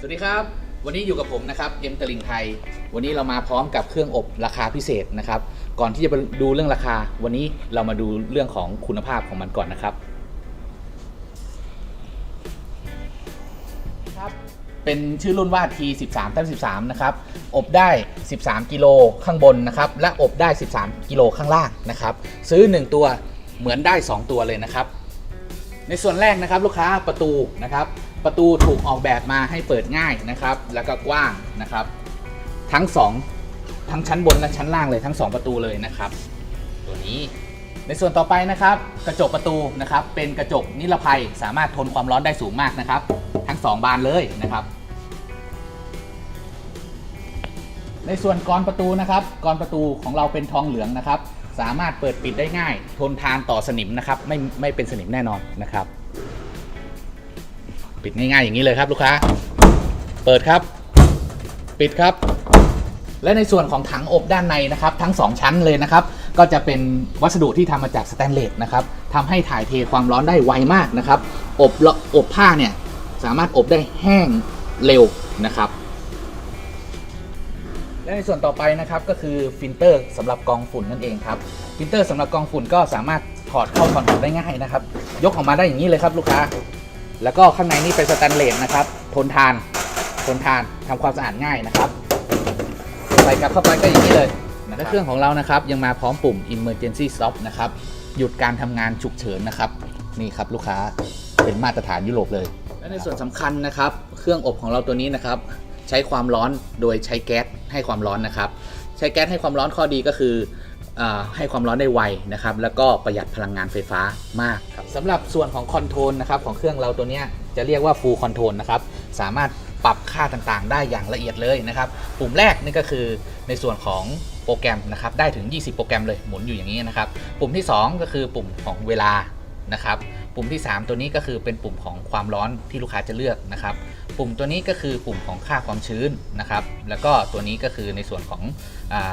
สวัสดีครับ วันนี้อยู่กับผมนะครับเอ็มตลิงไทย วันนี้เรามาพร้อมกับเครื่องอบราคาพิเศษนะครับ ก่อนที่จะไปดูเรื่องราคา วันนี้เรามาดูเรื่องของคุณภาพของมันก่อนนะครับ ครับ เป็นชื่อรุ่นว่า T13 ตั้ง13 นะครับ อบได้ 13 กิโลข้างบนนะครับ และอบได้ 13 กิโลข้างล่างนะครับ ซื้อ 1 ตัวเหมือนได้ 2 ตัวเลยนะครับ ในส่วนแรกนะครับลูกค้าประตูนะครับ ประตูถูกออกแบบมาให้เปิดง่ายนะครับ แล้วก็กว้างนะครับ ทั้งสองทั้งชั้นบนและชั้นล่างเลยทั้งสองประตูเลยนะครับ ตัวนี้ในส่วนต่อไปนะครับ กระจกประตูนะครับ เป็นกระจกนิรภัยสามารถทนความร้อนได้สูงมากนะครับ ทั้งสองบานเลยนะครับ ในส่วนกรอนประตูนะครับกรอนประตูของเราเป็นทองเหลืองนะครับ สามารถเปิดปิดได้ง่าย ทนทานต่อสนิมนะครับ ไม่ไม่เป็นสนิมแน่นอนนะครับ ปิดง่ายๆอย่างนี้เลยครับลูกค้า เปิดครับ ปิดครับ และในส่วนของถังอบด้านในนะครับ ทั้ง 2 ชั้นเลยนะครับ ก็จะเป็นวัสดุที่ทำมาจากสแตนเลสนะครับทำให้ถ่ายเทความร้อนได้ไวมากนะครับ อบละอบผ้าเนี่ยสามารถอบได้แห้งเร็วนะครับและในส่วนต่อไปนะครับก็คือฟิลเตอร์สำหรับกองฝุ่นนั่นเองครับฟิลเตอร์สำหรับกองฝุ่นก็สามารถถอดเข้าถอดออกได้ง่ายนะครับ ยกออกมาได้อย่างนี้เลยครับลูกค้า แล้วก็ข้างในนี่เป็นสแตนเลสนะครับ ทนทาน ทนทานทำความสะอาดง่ายนะครับ ใส่กลับเข้าไปก็อย่างนี้เลยและเครื่องของเรานะครับ ยังมาพร้อมปุ่ม emergency stop นะครับ หยุดการทำงานฉุกเฉินนะครับ นี่ครับลูกค้าเป็นมาตรฐานยุโรปเลย และในส่วนสำคัญนะครับ เครื่องอบของเราตัวนี้นะครับ ใช้ความร้อนโดยใช้แก๊สให้ความร้อนนะครับ ใช้แก๊สให้ความร้อนข้อดีก็คือ ให้ความร้อนได้ไวนะครับแล้วก็ประหยัดพลังงานไฟฟ้ามากครับสำหรับส่วนของคอนโทรลนะครับของเครื่องเราตัวนี้จะเรียกว่าฟูลคอนโทรลนะครับสามารถปรับค่าต่างๆ ได้อย่างละเอียดเลยนะครับปุ่มแรกนี่ก็คือในส่วนของโปรแกรมนะครับได้ถึง 20 โปรแกรมเลยหมุนอยู่อย่างนี้นะครับ ปุ่มที่ 2 ก็คือปุ่มของเวลานะครับปุ่มที่ 3 ตัวนี้ก็คือเป็นปุ่มของความร้อนที่ลูกค้าจะเลือกนะครับ ปุ่มตัวนี้ก็คือปุ่มของค่าความชื้นนะครับ แล้วก็ตัวนี้ก็คือในส่วนของ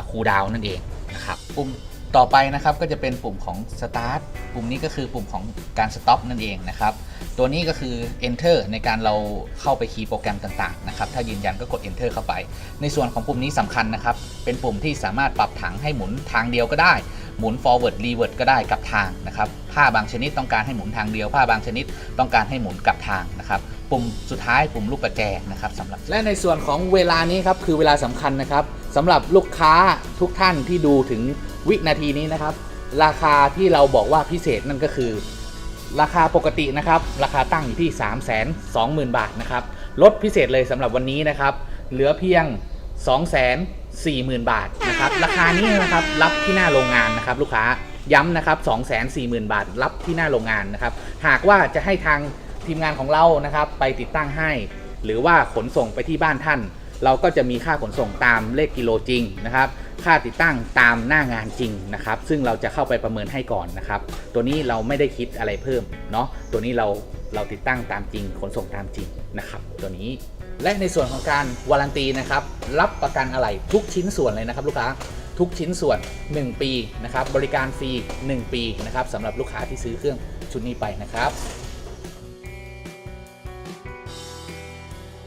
คูลดาวนั่นเองนะครับ ปุ่ม ต่อไปนะครับก็จะเป็นปุ่มของ start ปุ่มนี้ก็คือปุ่มของการ stop นั่นเองนะครับ ตัวนี้ก็คือ enter ในการเราเข้าไปคีย์โปรแกรมต่างๆนะครับ ถ้ายืนยันก็กด enter เข้าไป ในส่วนของปุ่มนี้สำคัญนะครับ เป็นปุ่มที่สามารถปรับถังให้หมุนทางเดียวก็ได้ หมุน forward revert ก็ได้กับทางนะครับ ผ้าบางชนิดต้องการให้หมุนทางเดียว ผ้าบางชนิดต้องการให้หมุนกลับทางนะครับปุ่มสุดท้ายปุ่มลูกประแจนะครับสำหรับ และในส่วนของเวลานี้ครับคือเวลาสำคัญนะครับสำหรับลูกค้าทุกท่านที่ดูถึง วินาทีนี้นะครับ ราคาที่เราบอกว่าพิเศษนั่นก็คือ ราคาปกตินะครับ ราคาตั้งอยู่ที่ 3 2 0 0 0 0 บาทนะครับลดพิเศษเลยสำหรับวันนี้นะครับ เหลือเพียง 2 4 0 0 0 0 บาทนะครับ ราคานี้นะครับรับที่หน้าโรงงานนะครับลูกค้าย้ำนะครับ 2 4 0 0 0 0 บาท รับที่หน้าโรงงานนะครับ หากว่าจะให้ทางทีมงานของเรานะครับ ไปติดตั้งให้ หรือว่าขนส่งไปที่บ้านท่าน เราก็จะมีค่าขนส่งตามเลขกิโลจริงนะครับ ค่าติดตั้งตามหน้างานจริงนะครับซึ่งเราจะเข้าไปประเมินให้ก่อนนะครับ ตัวนี้เราไม่ได้คิดอะไรเพิ่มเนาะตัวนี้เราเราติดตั้งตามจริง ขนส่งตามจริงนะครับ ตัวนี้และในส่วนของการวารันตีนะครับ รับประกันอะไรทุกชิ้นส่วนเลยนะครับลูกค้าทุกชิ้นส่วน 1 ปีนะครับบริการฟรี 1 ปีนะครับสำหรับลูกค้าที่ซื้อเครื่องชุดนี้ไปนะครับ